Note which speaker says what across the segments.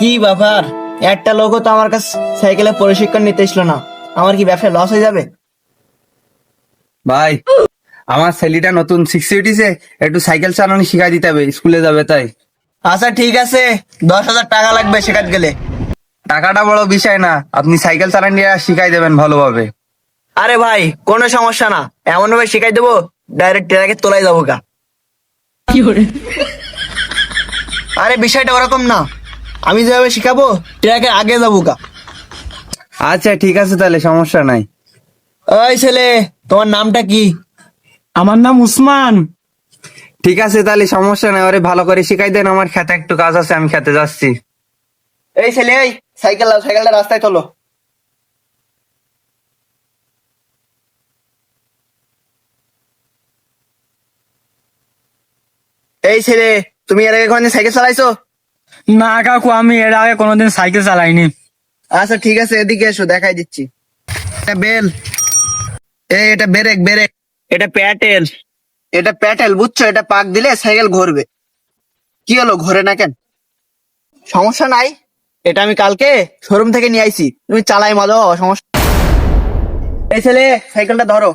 Speaker 1: কি ব্যাপার? একটা লোকও তো আমার কাছে সাইকেলে প্রশিক্ষণ নিতে এসলো না। আমার কি ব্যবসা লস হয়ে যাবে?
Speaker 2: ভাই আমার ছেলেটা নতুন সিক্স উঠিছে একটু সাইকেল চালানো শিখাই দিতে হবে স্কুলে যাবে তাই।
Speaker 1: আচ্ছা ঠিক আছে। দশ হাজার টাকা লাগবে শেখাতে গেলে।
Speaker 2: টাকাটা বড় বিষয় না আপনি সাইকেল চালান শিখাই দেবেন ভালোভাবে।
Speaker 1: আরে ভাই কোনো সমস্যা না। এমন ভাবে শিখাই দেবো ডাইরেক্ট ট্রাকে তোলাই যাব গা। আরে বিষয়টা ওরকম না। আমি যেভাবে শিখাবো ট্রাকে আগে যাব গা।
Speaker 2: আচ্ছা ঠিক আছে তাহলে সমস্যা নাই।
Speaker 1: ওই ছেলে তোমার নামটা কি?
Speaker 3: আমার নাম উসমান।
Speaker 2: ঠিক আছে তাহলে সমস্যা নাই ওরে ভালো করে শিখাই দেন আমার খেতে একটু কাজ আছে আমি খেতে যাচ্ছি।
Speaker 1: এই ছেলে এই সাইকেল লাও সাইকেলটা রাস্তায় তোলো। এই ছেলে তুমি এর আগে সাইকেল চালাইছো?
Speaker 3: না কাকু আমি এর আগে কোনোদিন সাইকেল চালাইনি।
Speaker 1: আচ্ছা ঠিক আছে এদিকে এসো দেখাই দিচ্ছি। এটা বেল। এই এটা ব্রেক ব্রেক। এটা প্যাটেল। এটা প্যাটেল বুঝছ? এটা পাক দিলে সাইকেল ঘুরবে। কি হলো ঘোরে না কেন? সমস্যা নাই? এটা আমি কালকে শোরুম থেকে নিয়ে আইছি। তুমি চালাই মজা সমস্যা এই ছেলে সাইকেলটা ধরো।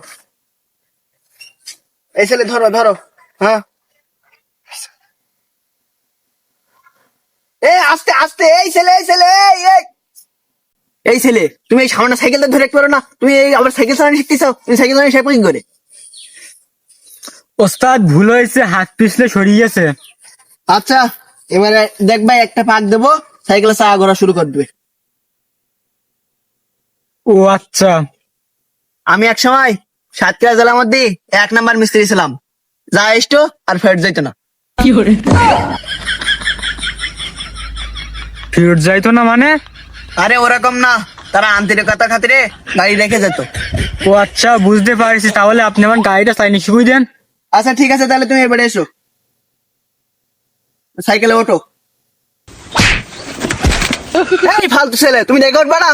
Speaker 1: এই ছেলে ধরো ধরো। হ্যাঁ। এ আস্তে আস্তে এই ছেলে এই ছেলে এই, এই। এই ছেলে তুমি এই সামনে সাইকেলটা ধরে রাখতে পারো না। তুমি এই আবার সাইকেল চালানো শিখতেছো? তুমি সাইকেল চালানো শেখো কি করে?
Speaker 3: ওস্তাদ ভুল হয়েছে হাত পিছলে সরিয়ে গেছে।
Speaker 1: আচ্ছা এবারে দেখবা একটা পাক দেবো সাইকেলে চা ঘোরা শুরু করে দেবে
Speaker 3: ও আচ্ছা।
Speaker 1: আমি এক সময় সাতক্ষীরা জেলার মধ্যে এক নাম্বার মিস্ত্রি ছিলাম। যা এসতো আর ফেরত যাইতো না।
Speaker 3: ফিরত যাইতো না মানে?
Speaker 1: আরে ওরকম না তারা আন্তরিকতা খাতিরে গাড়ি রেখে যেত।
Speaker 3: ও আচ্ছা বুঝতে পারছি তাহলে আপনি আমার গাড়িটা চাইনি শিখুই দেন।
Speaker 1: আচ্ছা ঠিক আছে তাহলে তুমি এবারে এসো। সাইকেলে ওঠো। এই ফালতু ছেলে তুমি উঠবা না?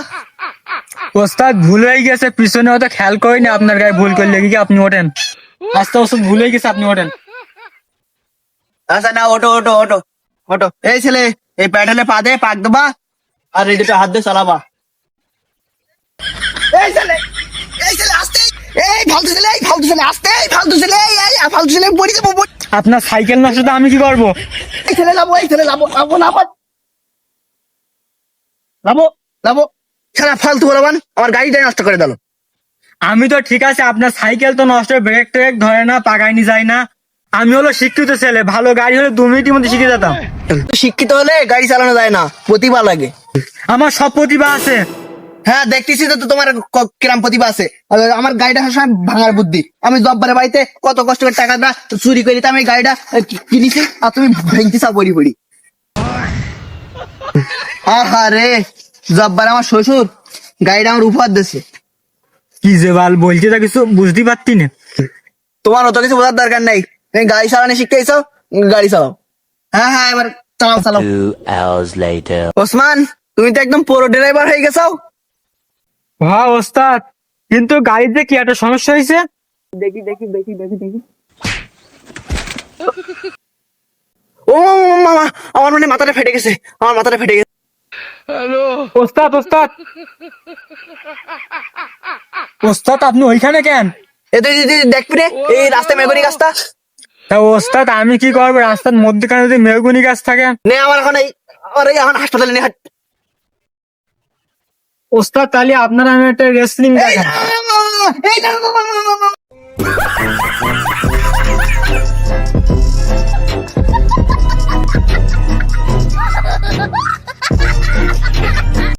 Speaker 3: ওস্তাদ ভুল হয়ে গেছে পিছনে হয়তো খেয়াল করিনি আপনার গায়ে ভুল করলে কি আপনি ওঠেন? আস্তে ওস্তাদ ভুল হয়ে গেছে আপনি ওঠেন।
Speaker 1: আচ্ছা না ওটো ওটো ওটো ওটো এই ছেলে এই প্যাডেলে পা দে পাক দেবা। আর এই দুটো হাত দিয়ে চালাবা। এই ছেলে এই ছেলে আস্তে। এই ফালতু ছেলে এই ফালতু ছেলে আস্তে। এই ফালতু ছেলে এই এই ফালতু ছেলে পড়ে যাব
Speaker 3: আপনার সাইকেল নষ্ট তো আমি কি করব?
Speaker 1: এই ছেলে লাবো এই ছেলে লাবো লাবো লাবো। লাবো লাবো। ছাড়া ফালতু বলবান আমার গাড়িটাই নষ্ট করে দিল।
Speaker 3: আমি তো ঠিক আছে আপনার সাইকেল তো নষ্ট ব্রেক ট্রেক ধরে না পাকাইনি যায় না। আমি হলো শিক্ষিত ছেলে ভালো গাড়ি হলে দু মিনিটের মধ্যে শিখে যেতাম।
Speaker 1: শিক্ষিত হলে গাড়ি চালানো যায় না প্রতিভা লাগে।
Speaker 3: আমার সব প্রতিভা আছে।
Speaker 1: হ্যাঁ দেখতেছি তো তোমার কিরাম প্রতিভা আছে। আমার গাড়িটা সবসময় ভাঙার বুদ্ধি। আমি জব্বারের বাড়িতে কত কষ্ট করে টাকাটা চুরি করে আমি গাড়িটা কিনেছি আর তুমি ভেঙতে চাও পড়ি পড়ি। আরে জব্বার আমার শ্বশুর গাড়িটা আমার উপহার দিচ্ছে
Speaker 3: কি যে বাল বলছে তা কিছু বুঝতে পারতি না।
Speaker 1: তোমার অত কিছু বোঝার দরকার নাই। তুমি গাড়ি চালানো শিখতে এসো গাড়ি চালাও। হ্যাঁ হ্যাঁ এবার চালাও চালাও।
Speaker 4: Two hours later.
Speaker 1: ওসমান তুমি তো একদম পুরো ড্রাইভার হয়ে গেছো।
Speaker 3: হ্যাঁ ওস্তাদ। কিন্তু গাড়িতে কি একটা সমস্যা হয়েছে?
Speaker 1: দেখি দেখি দেখি দেখি দেখি। ও মামা আমার মানে মাথাটা ফেটে গেছে। আমার মাথাটা ফেটে গেছে।
Speaker 3: ওস্তাদ ওস্তাদ। ওস্তাদ আপনি ওইখানে কেন?
Speaker 1: এ তুই তুই দেখবি রে এই রাস্তায় মেগুনি গাছটা
Speaker 3: তা ওস্তাদ আমি কি করব? রাস্তার মধ্যখানে যদি মেহগুনি গাছ থাকে?
Speaker 1: নে আমার এখন এই আমার এই এখন হাসপাতালে নিয়ে হাট।
Speaker 3: ওস্তাদ তাহলে আপনার আমি একটা রেসলিং
Speaker 1: এই